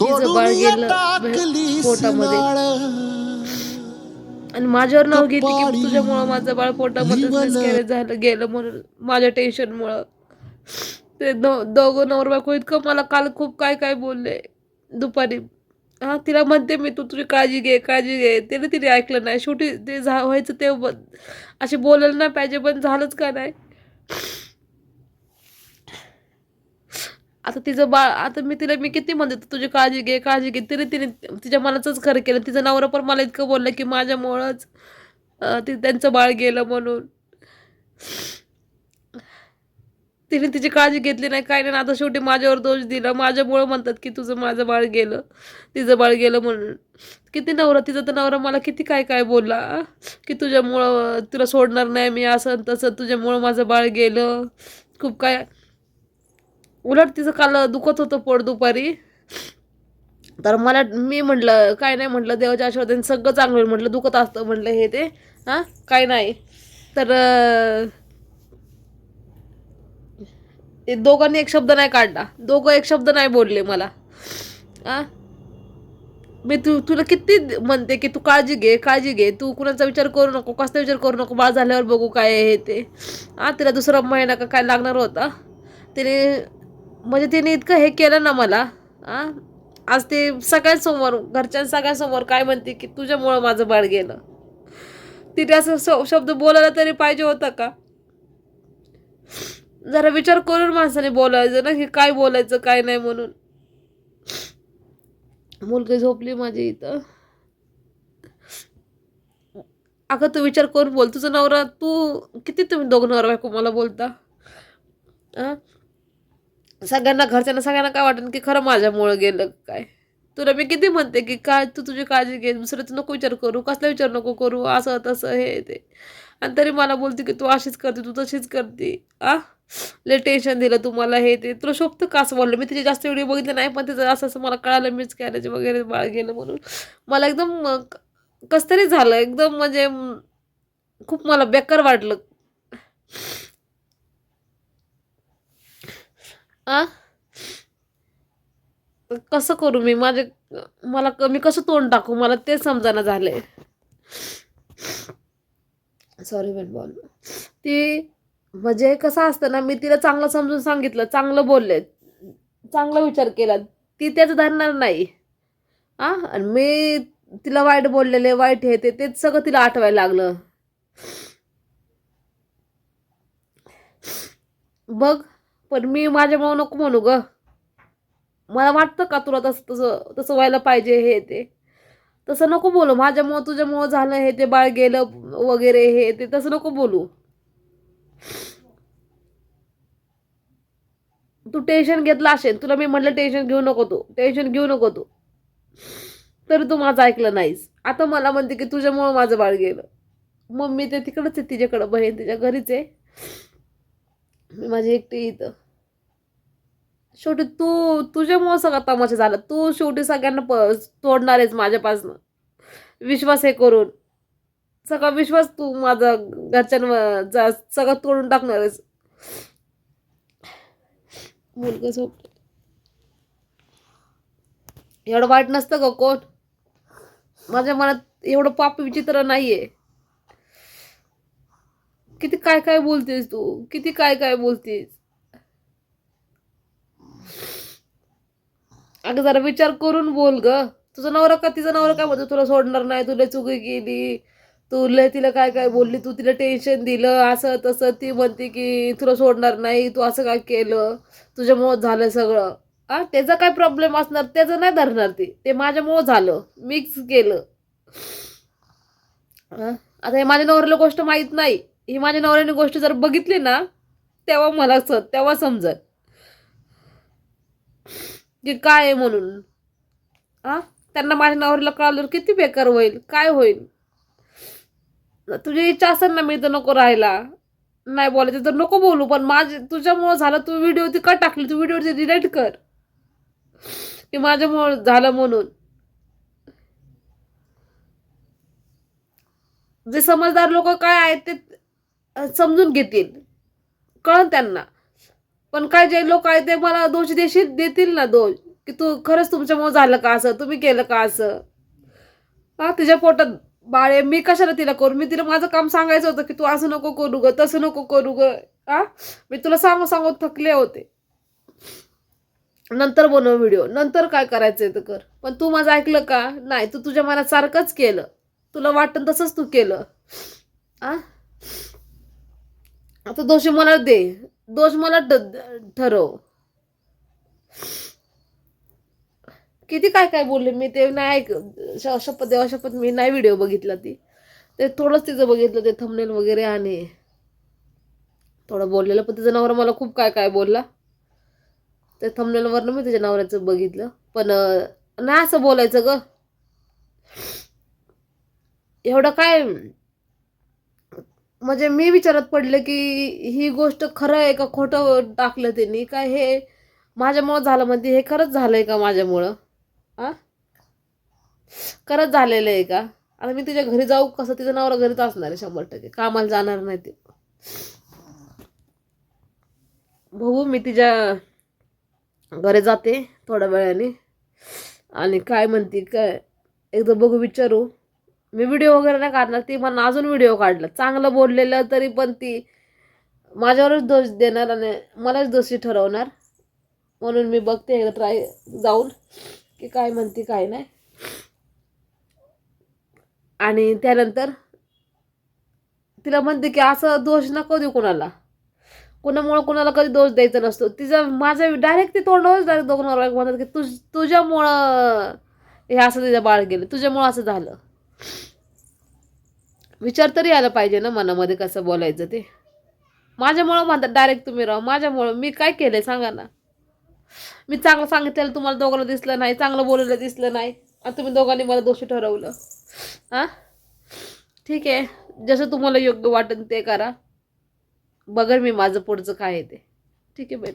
गेलं पोटामध्ये. आणि माझ्यावर नाव घेते की तुझ्यामुळं माझं बाळ पोटामध्ये मिसकॅरेज झालं गेलं म्हणून माझ्या टेन्शनमुळं ते दो दोघं नवर बायको इतकं मला काल खूप काय काय बोलले. दुपारी हा तिला म्हणते मी तू तुझी काळजी घे काळजी घे. तिने तिने ऐकलं नाही. शेवटी ते झा व्हायचं ते असे बोलायला नाही पाहिजे पण झालंच का नाही? आता तिचं बाळ आता मी तिला मी किती म्हणते तुझी काळजी घे काळजी घे. तिने तिने तिच्या मनाचंच खरं केलं. तिचं नवरा पण मला इतकं बोललं की माझ्यामुळंच ती त्यांचं बाळ गेलं म्हणून. तिने तिची काळजी घेतली नाही काय नाही. आता शेवटी माझ्यावर दोष दिला. माझ्यामुळं म्हणतात की तुझं माझं बाळ गेलं. तिचं बाळ गेलं म्हणून. किती नवरा तिचा तर नवरा मला किती काय काय बोलला की तुझ्यामुळं तुला सोडणार नाही मी असं तसं. तुझ्यामुळं माझं बाळ गेलं. खूप काय उलट तिचं काल दुखत होतं पोट दुपारी. तर मला मी म्हटलं काय नाही म्हटलं देवाच्या आशीर्वादाने सगळं चांगलं होईल म्हटलं दुखत असतं म्हटलं हे ते. हां? काय नाही. तर ते दोघांनी एक शब्द नाही काढला. दोघं एक शब्द नाही बोलले मला. आ मी तू तुला किती म्हणते की तू काळजी घे काळजी घे. तू कुणाचा विचार करू नको कसला विचार करू नको बाळ झाल्यावर बघू काय हे ते. आ तिला दुसरा महिना का काय लागणार होता. तिने म्हणजे तिने इतकं हे केलं ना मला आ? आज ते सगळ्यांसमोर घरच्या सगळ्यांसमोर काय म्हणते की तुझ्यामुळं माझं बाळ गेलं. तिथे असं शब्द बोलायला तरी पाहिजे होता का? जरा विचार करून माणसाने बोलायचं ना की काय बोलायचं काय नाही म्हणून. मुलगी झोपली माझी इथं. अगं तू विचार करून बोल तुझा नवरा तू किती तुम्ही दोघं नवरा बायको मला बोलता? आ? सगळ्यांना घरच्यांना सगळ्यांना काय वाटेल की खरं माझ्यामुळं गेलं काय? तुला मी किती म्हणते की काय तू तुझी काळजी घे दुसऱ्याचं नको विचार करू कसला विचार नको करू असं तसं हे ते. आणि तरी मला बोलते की तू अशीच करते तू तशीच करते. आ? लय टेन्शन दिलं तुम्हाला हे ते. तुला शोभतं का असं बोललं मी तिचे जास्त व्हिडिओ बघितले नाही पण तिचं असं असं मला कळालं मीच कॅरेज वगैरे बाळ गेलं म्हणून. मला एकदम कसं तरी झालं एकदम म्हणजे खूप मला बेकार वाटलं. आ? कसं करू मी? माझे मला क- मी कसं तोंड टाकू? मला ते समजाना झालंय. Sorry man ball. ती म्हणजे कसं असतं ना मी तिला चांगलं समजून सांगितलं चांगलं बोलले चांगला विचार केला ती त्याचं धरणार नाही. आ? आणि मी तिला वाईट बोललेले वाईट हे ते तेच सगळं तिला आठवायला लागलं. बघ पण मी माझ्यामुळं नको म्हणू ग. मला वाटतं का तुला तसं तसं तसं व्हायला पाहिजे हे ते? तसं नको बोलू. माझ्यामुळं तुझ्यामुळं झालं हे ते बाळ गेलं वगैरे हे ते तसं नको बोलू. तू टेन्शन घेतलं असेल तुला मी म्हटलं टेन्शन घेऊ नको तू. टेन्शन घेऊ नको तू. तरी तू माझं ऐकलं नाहीस. आता मला म्हणते की तुझ्यामुळं माझं बाळ गेलं. मम्मी ते तिकडंच आहे तिच्याकडं. बहीण तिच्या घरीच आहे. माझी एकटी इथं. शेवटी तू तुझ्यामुळे सगळा तमाशा झाला. तू शेवटी सगळ्यांना प तोडणार आहेस माझ्यापासनं. विश्वास हे करून. सगळा विश्वास तू माझा घरच्यांवर जा सगळं तोडून टाकणार आहेस. मुलगा झोप एवढं वाईट नसतं का कोण? माझ्या मनात एवढं पाप विचित्र नाहीये. किती काय काय बोलतेस तू? किती काय काय बोलतेस? अगं जरा विचार करून बोल ग. तुझा नवरा का तिचा नवरा काय म्हणतो? तुला सोडणार नाही तुला चुकी केली. तू लय तिला काय काय बोलली? तू तिला टेन्शन दिलं असं तसं ती म्हणते की तुला सोडणार नाही तू असं काय केलं? तुझ्यामुळं झालं सगळं. आ त्याचा काय प्रॉब्लेम असणार? त्याचं नाही धरणार ती. ते माझ्यामुळं झालं. मिक्स केलं. आता हे माझ्या नवऱ्याला गोष्ट माहीत नाही. ही माझ्या नवऱ्याने गोष्ट जर बघितली ना तेव्हा मला स तेव्हा समजत की काय आहे म्हणून? हा त्यांना माझ्या नवऱ्याला कळालं किती बेकार होईल काय होईल? तुझी इच्छा असेल ना मी तर नको राहायला. नाही बोलायचं तर नको बोलू पण माझे तुझ्यामुळं झालं तू व्हिडिओ ती का टाकली तू व्हिडिओ डिलीट कर. की माझ्यामुळं झालं म्हणून. जे समजदार लोक काय आहेत ते समजून घेतील. कळन त्यांना. पण काय जे लोक आहे ते मला दोष देशील देतील ना दोष. की तू खरंच तुमच्यामुळे झालं का असं? तुम्ही केलं का असं? हा तिच्या पोटात बाळे. मी कशाला तिला करू? मी तिला माझं काम सांगायचं होतं की तू असं नको करू ग तसं नको करू ग. हा? मी तुला सांगू सांगू थकले होते. नंतर बनव व्हिडिओ. नंतर काय करायचंय तर कर. पण तू माझं ऐकलं का? नाही तू तुझ्या मनात सारखंच केलं. तुला वाटतं तसंच तू केलं. आ? आता दोषी मला दे. दोष मला ठरव. किती काय काय बोलले मी ते नाही ऐक शपथ देवा शपथ मी नाही व्हिडिओ बघितला ती. ते थोडंच तिचं बघितलं ते थंबनेल वगैरे आणि थोडं बोललेलं. पण तिचा नवरा मला खूप काय काय बोलला. ते थंबनेलवरनं मी तिच्या नवऱ्याचं बघितलं. पण नाही असं बोलायचं ग. एवढं काय म्हणजे मी विचारात पडले की ही गोष्ट खरं आहे का खोटं टाकलं त्यांनी? का हे माझ्यामुळं झालं? म्हणते हे खरंच झालं आहे का माझ्यामुळं? आ? खरंच झालेलं आहे का? आता मी तिच्या घरी जाऊ कसं? तिचं नवरा घरीच असणार आहे शंभर टक्के. कामाला जाणार नाही ते. बघू मी तिच्या घरी जाते थोड्या वेळाने. आणि काय म्हणते काय? एकदा बघू विचारू. मी व्हिडिओ वगैरे नाही काढणार ती मला अजून व्हिडिओ काढला. चांगलं बोललेलं तरी पण ती माझ्यावरच दोष देणार आणि मलाच दोषी ठरवणार. म्हणून मी बघते एकदा ट्राय जाऊन की काय म्हणते काय नाही. आणि त्यानंतर तिला म्हणते की असं दोष नको देऊ कोणाला. कोणामुळं कोणाला कधी दोष द्यायचा नसतो. तिचा माझा डायरेक्ट ती तोंडावरच डायरेक्ट दोघं म्हणतात की तुझ तुझ्यामुळं हे असं तिचं बाळ गेलं तुझ्यामुळं असं झालं. विचार तरी आला पाहिजे ना मनामध्ये कसं बोलायचं ते. माझ्यामुळं म्हणतात डायरेक्ट तुम्ही राहा. माझ्यामुळं मी काय केलंय सांगा ना. मी चांगलं सांगितलेलं तुम्हाला दोघांना दिसलं नाही चांगलं बोललेलं दिसलं नाही. आणि तुम्ही दोघांनी मला दोषी ठरवलं. हां? ठीक आहे. जसं तुम्हाला योग्य वाटेल ते करा. बघर मी माझं पुढचं काय आहे ते. ठीक आहे बहीण